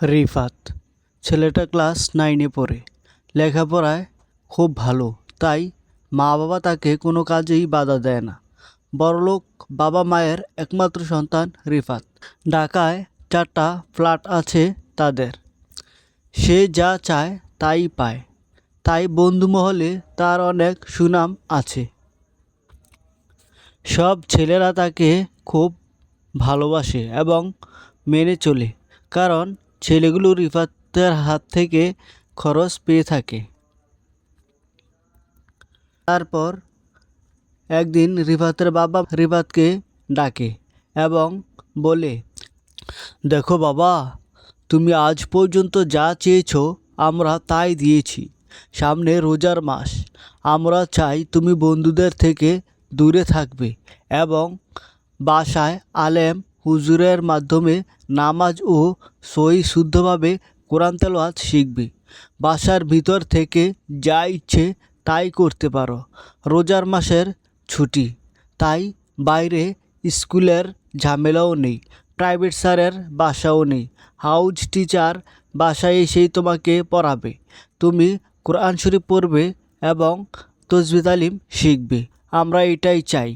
রিফাত, ছেলেটা ক্লাস নাইনে পড়ে, লেখাপড়ায় খুব ভালো, তাই মা বাবা তাকে কোনো কাজেই বাধা দেয় না। বড়লোক বাবা মায়ের একমাত্র সন্তান রিফাত। ঢাকায় চারটা ফ্ল্যাট আছে তাদের। সে যা চায় তাই পায়। তাই বন্ধু মহলে তার অনেক সুনাম আছে। সব ছেলেরা তাকে খুব ভালোবাসে এবং মেনে চলে, কারণ ছেলেগুলো রিফাতের হাত থেকে খরচ পেয়ে থাকে। তারপর একদিন রিফাতের বাবা রিফাতকে ডাকে এবং বলে, দেখো বাবা, তুমি আজ পর্যন্ত যা চেয়েছো আমরা তাই দিয়েছি। সামনে রোজার মাস, আমরা চাই তুমি বন্ধুদের থেকে দূরে থাকবে এবং বাসায় আলেম হুজুরের মাধ্যমে নামাজ ও সই শুদ্ধভাবে কোরআন তেলাওয়াত শিখবে। বাসার ভিতর থেকে যা ইচ্ছে তাই করতে পারো। রোজার মাসের ছুটি। তাই বাইরে স্কুলের ঝামেলাও নেই, প্রাইভেট স্যারের বাসাও নেই। হাউজ টিচার বাসায় এসেই তোমাকে পড়াবে। তুমি কোরআন শরীফ পড়বে এবং তসবি তালিম শিখবে। আমরা এটাই চাই।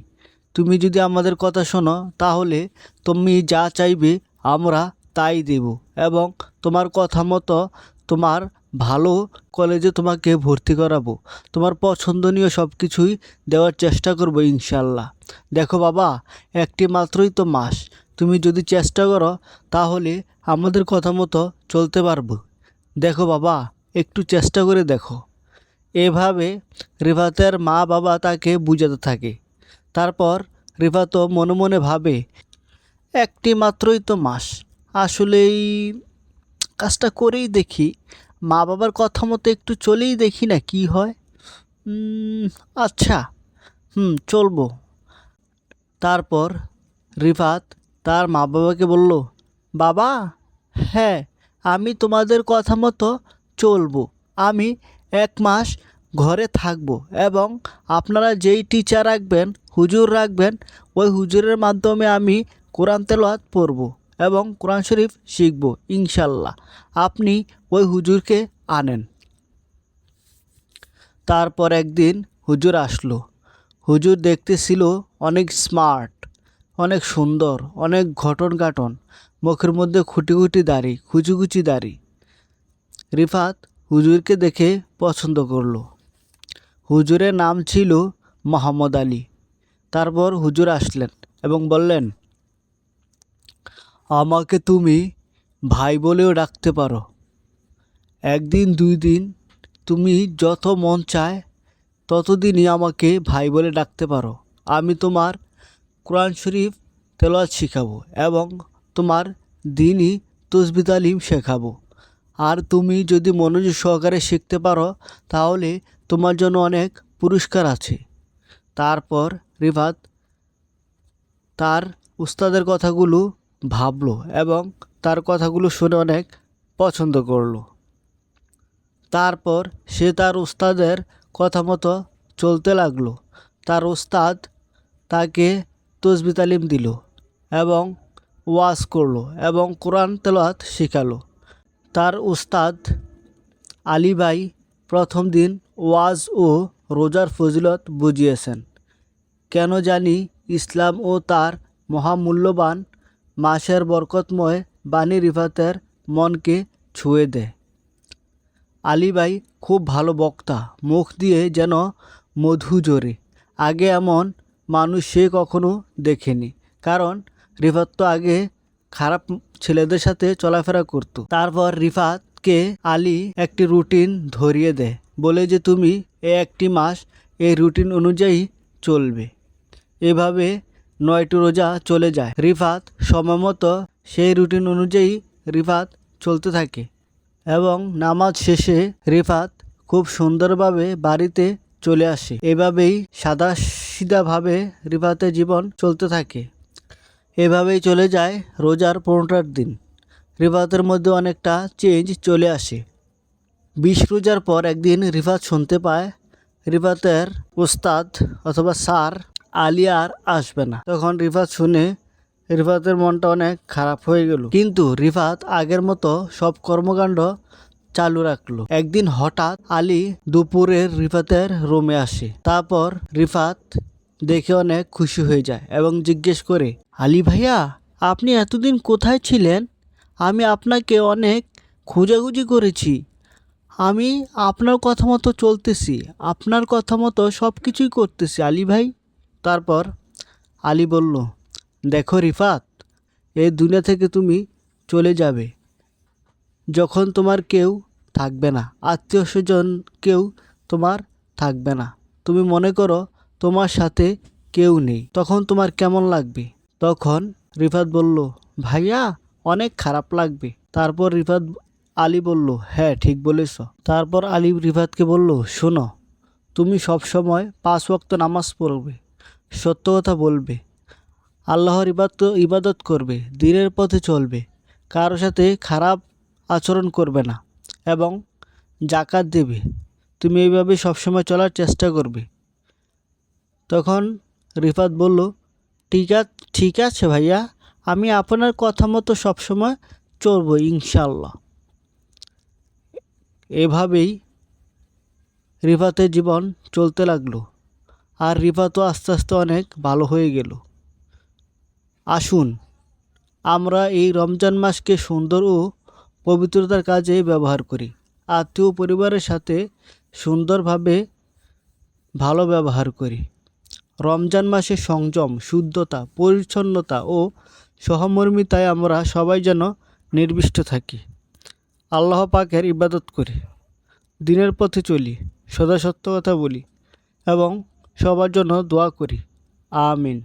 তুমি যদি আমাদের কথা শোনো, তাহলে তুমি যা চাইবে আমরা তাই দেব এবং তোমার কথা মতো তোমার ভালো কলেজে তোমাকে ভর্তি করাবো। তোমার পছন্দনীয় সব কিছুই দেওয়ার চেষ্টা করব ইনশাল্লাহ দেখো বাবা, একটি মাত্রই তো মাস। তুমি যদি চেষ্টা করো, তাহলে আমাদের কথা মতো চলতে পারব। দেখো বাবা, একটু চেষ্টা করে দেখো। এভাবে রিফাতের মা বাবা তাকে বুঝাতে থাকে। তারপর রিফাতও মনে মনে ভাবে, একটি মাত্রই তো মাস, আসলেই কাজটা করেই দেখি। মা বাবার কথা মতো একটু চলেই দেখি না কি হয়। আচ্ছা হুম, চলবো। তারপর রিফাত তার মা বাবাকে বলল, বাবা হ্যাঁ আমি তোমাদের কথা মতো চলবো। আমি এক মাস ঘরে থাকব এবং আপনারা যেই টিচার রাখবেন হুজুর রাখবেন, ওই হুজুরের মাধ্যমে আমি কোরআন তেলাওয়াত পড়ব এবং কোরআন শরীফ শিখব, ইনশাল্লাহ। আপনি ওই হুজুরকে আনেন। তারপর একদিন হুজুর আসলো। হুজুর দেখতে ছিল অনেক স্মার্ট, অনেক সুন্দর, অনেক ঘটন গাটন মুখের মধ্যে খুঁটি খুঁটি দাড়ি কুচি দাড়ি। রিফাত হুজুরকে দেখে পছন্দ করল। হুজুরের নাম ছিল মোহাম্মদ আলী। তারপর হুজুর আসলেন এবং বললেন, আমাকে তুমি ভাই বলেও ডাকতে পারো। একদিন, দুই দিন তুমি যত মন চায় ততদিনই আমাকে ভাই বলে ডাকতে পারো। আমি তোমার কোরআন শরীফ তেলাওয়াত শিখাবো এবং তোমার দিনই তসবি তালিম শেখাবো। আর তুমি যদি মনোযোগ সহকারে শিখতে পারো, তাহলে তোমার জন্য অনেক পুরস্কার আছে। তারপর রিফাত, তার উস্তাদের কথাগুলো ভাবলো এবং তার কথাগুলো শুনে অনেক পছন্দ করল। তারপর সে তার উস্তাদের কথা মতো চলতে লাগল। তার উস্তাদ তাকে তসবি তালিম দিল এবং ওয়াজ করল এবং কোরআন তেলাওয়াত শেখালো। তার উস্তাদ আলী প্রথম দিন ওয়াজ ও রোজার ফজিলত বুঝিয়েছেন। কেন জানি ইসলাম ও তার মহামূল্যবান মাসের বরকতময় বাণী রিফাতের মনকে ছুঁয়ে দেয়। আলী ভাই খুব ভালো বক্তা, মুখ দিয়ে যেন মধু জোরে। আগে এমন মানুষ সে কখনো দেখেনি, কারণ রিফাত তো আগে খারাপ ছেলেদের সাথে চলাফেরা করতো। তারপর রিফাতকে আলী একটি রুটিন ধরিয়ে দেয়, বলে যে, তুমি এ একটি মাস এই রুটিন অনুযায়ী চলবে। এভাবে নয়টি রোজা চলে যায়। রিফাত সময়মতো সেই রুটিন অনুযায়ী রিফাত চলতে থাকে এবং নামাজ শেষে রিফাত খুব সুন্দরভাবে বাড়িতে চলে আসে। এভাবেই সাদা সিধাভাবে রিফাতের জীবন চলতে থাকে। এভাবেই চলে যায় রোজার পনেরোটার দিন। রিফাতের মধ্যে অনেকটা চেঞ্জ চলে আসে। বিশ রোজার পর একদিন রিফাত শুনতে পায়, রিফাতের উস্তাদ অথবা স্যার আলী আর আসবে না। তখন রিফাত শুনে রিফাতের মনটা অনেক খারাপ হয়ে গেল। কিন্তু রিফাত আগের মতো সব কর্মকাণ্ড চালু রাখল। একদিন হঠাৎ আলী দুপুরের রিফাতের রুমে আসে। তারপর রিফাত দেখে অনেক খুশি হয়ে যায় এবং জিজ্ঞেস করে, আলী ভাইয়া, আপনি এতদিন কোথায় ছিলেন? আমি আপনাকে অনেক খোঁজাখুঁজি করেছি। আমি আপনার কথা মতো চলতেছি, আপনার কথা মতো সব কিছুই করতেছি। আলী ভাই তারপর আলী বলল, দেখো রিফাত, এই দুনিয়া থেকে তুমি চলে যাবে। যখন তোমার কেউ থাকবে না, আত্মীয় স্বজন কেউ তোমার থাকবে না। তুমি মনে করো তোমার সাথে কেউ নেই। তখন তোমার কেমন লাগবে? তখন রিফাত বলল, ভাইয়া, অনেক খারাপ লাগবে। তারপর রিফাত, আলী বলল হ্যাঁ ঠিক বলেছ। তারপর আলী রিফাতকে বলল, শোনো, তুমি সব সময় পাঁচ ওয়াক্ত নামাজ পড়বে। সত্য কথা বলবে। আল্লাহর ইবাদত ইবাদত করবে, দিনের পথে চলবে কারোর সাথে খারাপ আচরণ করবে না এবং জাকাত দেবে। তুমি এইভাবে সবসময় চলার চেষ্টা করবে। তখন রিফাত বলল, ঠিক আছে ঠিক আছে ভাইয়া, আমি আপনার কথা মতো সবসময় চলবো ইনশাল্লাহ এভাবেই রিফাতের জীবন চলতে লাগল। আর রিফাতও আস্তে আস্তে অনেক ভালো হয়ে গেল। আসুন, আমরা এই রমজান মাসকে সুন্দর ও পবিত্রতার কাজে ব্যবহার করি। আত্মীয় পরিবারের সাথে সুন্দরভাবে ভালো ব্যবহার করি। রমজান মাসে সংযম, শুদ্ধতা, পরিচ্ছন্নতা ও সহমর্মিতায় আমরা সবাই যেন নির্বিষ্ট থাকি। আল্লাহ পাকের ইবাদত করি। দিনের পথে চলি, সদা সত্য কথা বলি এবং সবার জন্য দোয়া করি। আমিন।